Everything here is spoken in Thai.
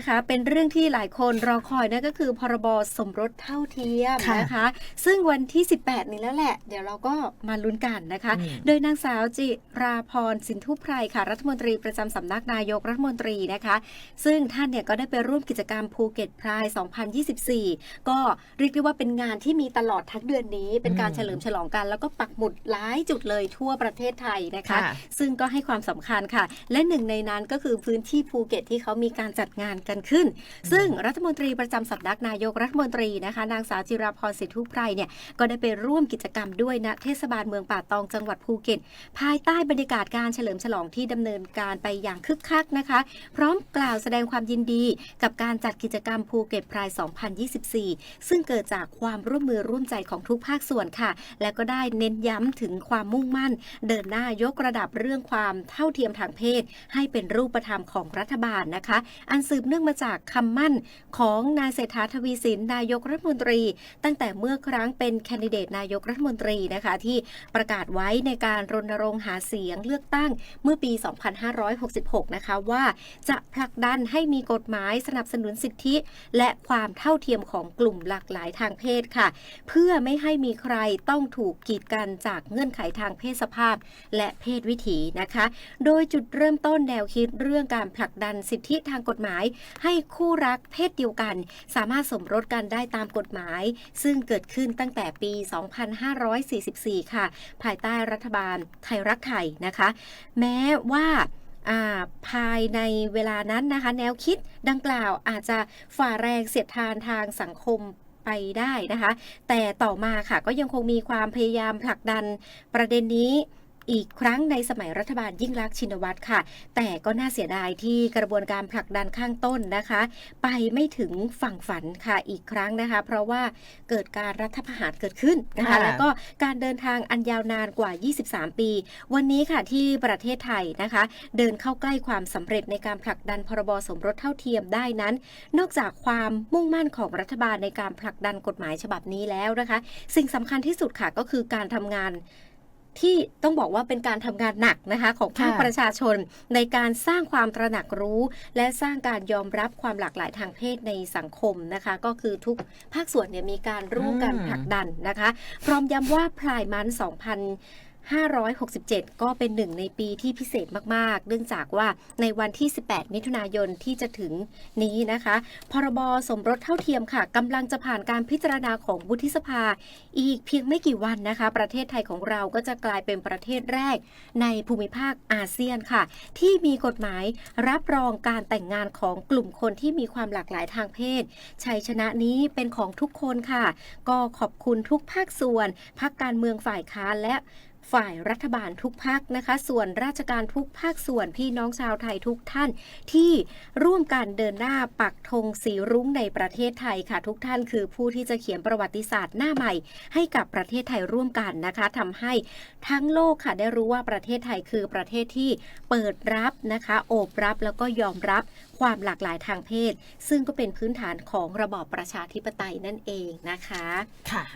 นะคะ เป็นเรื่องที่หลายคนรอคอยนั่นก็คือ พรบสมรสเท่าเทียมค่ะนะคะ ซึ่งวันที่ 18 นี้แล้วแหละ เดี๋ยวเราก็มาลุ้นกันนะคะอืมโดยนางสาวจิราพรสินทุไพรค่ะ รัฐมนตรีประจำสำนักนายกรัฐมนตรีนะคะ ซึ่งท่านเนี่ยก็ได้ไปร่วมกิจกรรมภูเก็ตพราย 2024 ก็เรียกได้ว่าเป็นงานที่มีตลอดทั้งเดือนนี้ เป็นการอืมเฉลิมฉลองกัน แล้วก็ปักหมุดหลายจุดเลยทั่วประเทศไทยนะคะค่ะซึ่งก็ให้ความสำคัญค่ะ และหนึ่งในนั้นก็คือพื้นที่ภูเก็ตที่เขามีการจัดงานกันขึ้น ซึ่งรัฐมนตรีประจำสำนักนายกรัฐมนตรีนะคะนางสาวจิราพรสิทธุไพรเนี่ยก็ได้ไปร่วมกิจกรรมด้วยณเทศบาลเมืองป่าตองจังหวัดภูเก็ต ภายใต้บรรยากาศการเฉลิมฉลองที่ดำเนินการไปอย่างคึกคักนะคะ พร้อมกล่าวแสดงความยินดี กับการจัดกิจกรรมภูเก็ตพราย 2024 ซึ่งเกิดจากความร่วมมือร่วมใจของทุกภาคส่วนค่ะ และก็ได้เน้นย้ำถึงความมุ่งมั่น เดินหน้ายกระดับเรื่องความเท่าเทียมทางเพศ ให้เป็นรูปธรรมของรัฐบาลนะคะ อันสืบเนื่องมาจากคำมั่นของนายเศรษฐาทวีสินนายกรัฐมนตรี ตั้งแต่เมื่อครั้งเป็นแคนดิเดตนายกรัฐมนตรีนะคะที่ประกาศไว้ในการรณรงค์หาเสียงเลือกตั้งเมื่อปี 2566 นะคะว่าจะผลักดันให้มีกฎหมายสนับสนุนสิทธิ และความเท่าเทียมของกลุ่มหลากหลายทางเพศค่ะ เพื่อไม่ให้มีใครต้องถูกกีดกันจากเงื่อนไขทางเพศสภาพ และเพศวิถีนะคะ โดยจุดเริ่มต้นแนวคิดเรื่องการผลักดันสิทธิทางกฎหมายให้คู่รักเพศเดียวกัน สามารถสมรสกันได้ตามกฎหมาย ซึ่งเกิดขึ้นตั้งแต่ปี 2544 ค่ะ ภายใต้รัฐบาลไทยรักไทยนะคะ แม้ว่าอ่าภายในเวลานั้นนะคะ แนวคิดดังกล่าวอาจจะฝ่าแรงเสียดทานทางสังคมไปได้นะคะ แต่ต่อมาค่ะก็ยังคงมีความพยายามผลักดันประเด็นนี้ อีกครั้งในสมัยรัฐบาลยิ่งลักษณ์ชินวัตรค่ะ แต่ก็น่าเสียดายที่กระบวนการผลักดันข้างต้นนะคะ ไปไม่ถึงฝั่งฝันค่ะอีกครั้งนะคะ เพราะว่าเกิดการรัฐประหารเกิดขึ้นนะคะค่ะแล้วก็การเดินทางอันยาวนานกว่า 23 ปี วันนี้ค่ะที่ประเทศไทยนะคะ เดินเข้าใกล้ความสำเร็จในการผลักดันพรบสมรสเท่าเทียมได้นั้น นอกจากความมุ่งมั่นของรัฐบาลในการผลักดันกฎหมายฉบับนี้แล้วนะคะ สิ่งสำคัญที่สุดค่ะก็คือการทำงาน ที่ต้องบอกว่าเป็นการทำงานหนักนะคะของภาคค่ะประชาชนในการสร้างความตระหนักรู้ และสร้างการยอมรับความหลากหลายทางเพศในสังคมนะคะ ก็คือทุกภาคส่วนเนี่ยมีการร่วมกันอืมผลักดันนะคะ พร้อมย้ำว่าพลายมัน 2567 ก็เป็นหนึ่งในปีที่พิเศษมาก ๆ เนื่องจากว่าในวันที่ 18 มิถุนายนที่จะถึงนี้นะคะ พรบสมรสเท่าเทียมค่ะกำลังจะผ่านการพิจารณาของวุฒิสภา อีกเพียงไม่กี่วันนะคะ ประเทศไทยของเราก็จะกลายเป็นประเทศแรกในภูมิภาคอาเซียนค่ะ ที่มีกฎหมายรับรองการแต่งงานของกลุ่มคนที่มีความหลากหลายทางเพศ ชัยชนะนี้เป็นของทุกคนค่ะ ก็ขอบคุณทุกภาคส่วนพักการเมืองฝ่ายค้านและ ฝ่ายรัฐบาลทุกพักนะคะ ส่วนราชการทุกภาคส่วนพี่น้องชาวไทยทุกท่าน ที่ร่วมกันเดินหน้าปักธงสีรุ้งในประเทศไทยค่ะ ทุกท่านคือผู้ที่จะเขียนประวัติศาสตร์หน้าใหม่ ให้กับประเทศไทยร่วมกันนะคะทำให้ทั้งโลกค่ะได้รู้ว่าประเทศไทยคือประเทศที่เปิดรับนะคะโอบรับแล้วก็ยอมรับความหลากหลายทางเพศ ซึ่งก็เป็นพื้นฐานของระบอบประชาธิปไตยนั่นเองนะคะค่ะ